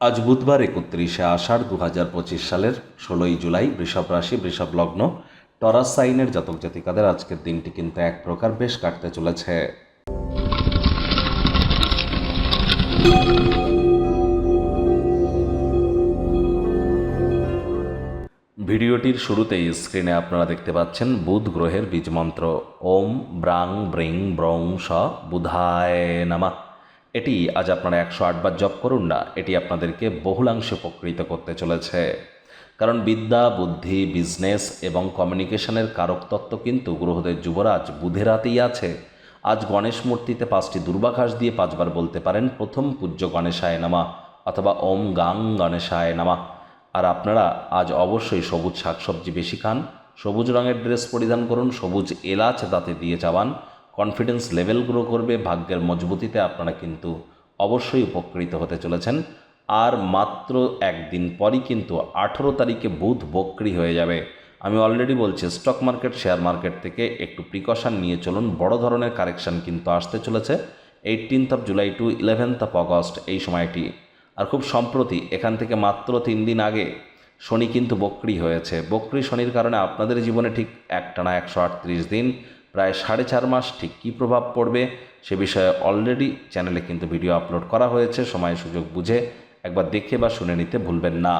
আজ বুধবার একত্রিশে আষাঢ় দু হাজার পঁচিশ সালের ষোলোই জুলাই বৃষভ রাশি, বৃষভ লগ্ন। টরাস সাইনের জাতক জাতিকাদের আজকের দিনটি কিন্তু এক প্রকার বেশ কাটতে চলেছে। ভিডিওটির শুরুতেই স্ক্রিনে আপনারা দেখতে পাচ্ছেন বুধ গ্রহের বীজমন্ত্র ওম ব্রাং ব্রিং ব্রং স বুধায় নামা। এটি আজ আপনারা একশো আটবার জপ করুন না, এটি আপনাদেরকে বহুলাংশে উপকৃত করতে চলেছে। কারণ বিদ্যা, বুদ্ধি, বিজনেস এবং কমিউনিকেশনের কারক তত্ত্ব কিন্তু গ্রহদের যুবরাজ বুধের হাতেই আছে। আজ গণেশ মূর্তিতে পাঁচটি দুর্বাঘাস দিয়ে পাঁচবার বলতে পারেন, প্রথম পূজ্য গণেশায় নামা অথবা ওম গাং গণেশায় নামা। আর আপনারা আজ অবশ্যই সবুজ শাকসবজি বেশি খান, সবুজ রঙের ড্রেস পরিধান করুন, সবুজ এলাচ দাঁতে দিয়ে চাবান কনফিডেন্স লেভেল গ্রো করবে, ভাগ্যের মজবুতিতে আপনারা কিন্তু অবশ্যই উপকৃত হতে চলেছেন। আর মাত্র একদিন পরই কিন্তু আঠেরো তারিখে বুধ বক্রি হয়ে যাবে। আমি অলরেডি বলছি স্টক মার্কেট শেয়ার মার্কেট থেকে একটু প্রিকশন নিয়ে চলুন। বড় ধরনের কারেকশন কিন্তু আসতে চলেছে। Eighteenth of July to eleventh of August এই সময়টি। আর খুব সম্প্রতি, এখান থেকে মাত্র তিন দিন আগে শনি কিন্তু বক্রি হয়েছে। বক্রি শনির কারণে আপনাদের জীবনে ঠিক একটানা একশো আটত্রিশ দিন প্রায় সাড়ে চার মাস ঠিক কী প্রভাব পড়বে সে বিষয়ে অলরেডি চ্যানেলে কিন্তু ভিডিও আপলোড করা হয়েছে, সময় সুযোগ বুঝে একবার দেখে বা শুনে নিতে ভুলবেন না।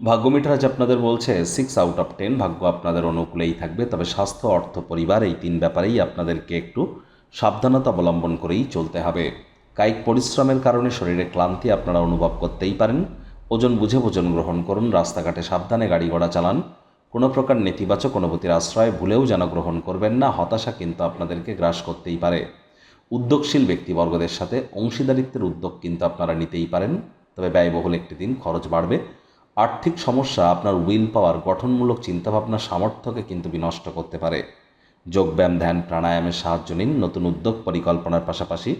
ভাগ্যমিটার আজ আপনাদের বলছে সিক্স আউট অফ টেন ভাগ্য আপনাদের অনুকূলেই থাকবে, তবে স্বাস্থ্য, অর্থ, পরিবার এই তিন ব্যাপারেই আপনাদেরকে একটু সাবধানতা অবলম্বন করেই চলতে হবে। কায়িক পরিশ্রমের কারণে শরীরে ক্লান্তি আপনারা অনুভব করতেই পারেন। ওজন বুঝে ভোজন গ্রহণ করুন, রাস্তাঘাটে সাবধানে গাড়ি ঘোড়া চালান। কোনো প্রকার নেতিবাচক অনুভূতির আশ্রয় ভুলেও যেন গ্রহণ করবেন না, হতাশা কিন্তু আপনাদেরকে গ্রাস করতেই পারে। উদ্যোগশীল ব্যক্তিবর্গদের সাথে অংশীদারিত্বের উদ্যোগ কিন্তু আপনারা নিতেই পারেন। তবে ব্যয়বহুল একটি দিন, খরচ বাড়বে। আর্থিক সমস্যা আপনার উইল পাওয়ার গঠনমূলক চিন্তাভাবনার সামর্থ্যকে কিন্তু বিনষ্ট করতে পারে। যোগব্যায়াম ধ্যান, প্রাণায়ামের সাহায্য নিন, নতুন উদ্যোগ পরিকল্পনার পাশাপাশি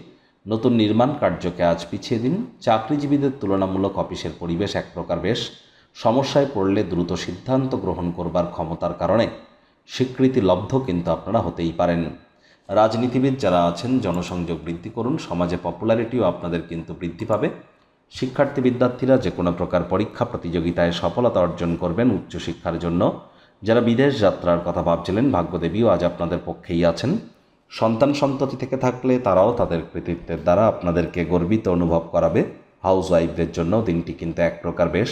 নতুন নির্মাণ কার্যকে আজ পিছিয়ে দিন। চাকরিজীবীদের তুলনামূলক অফিসের পরিবেশ এক প্রকার বেশ। সমস্যায় পড়লে দ্রুত সিদ্ধান্ত গ্রহণ করবার ক্ষমতার কারণে স্বীকৃতি লব্ধ কিন্তু আপনারা হতেই পারেন। রাজনীতিবিদ যারা আছেন, জনসংযোগ বৃদ্ধি করুন, সমাজে পপুলারিটিও আপনাদের কিন্তু বৃদ্ধি পাবে। শিক্ষার্থী বিদ্যার্থীরা যে কোনো প্রকার পরীক্ষা প্রতিযোগিতায় সফলতা অর্জন করবেন উচ্চশিক্ষার জন্য। যারা বিদেশ যাত্রার কথা ভাবছিলেন, ভাগ্যদেবীও আজ আপনাদের পক্ষেই আছেন। সন্তান সন্ততি থেকে থাকলে তারাও তাদের কৃতিত্বের দ্বারা আপনাদেরকে গর্বিত অনুভব করাবে। হাউস ওয়াইফদের জন্য দিনটি কিন্তু এক প্রকার বেশ।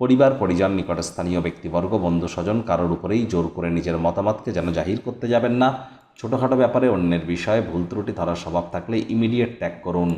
পরিবার, পরিজন নিকট স্থানীয় ব্যক্তিবর্গ, বন্ধু, স্বজন কারোর উপরেই জোর করে নিজের মতামতকে যেন জাহির করতে যাবেন না। ছোটোখাটো ব্যাপারে অন্যের বিষয়ে ভুল ত্রুটি ধরার স্বভাব থাকলে ইমিডিয়েট ত্যাগ করুন।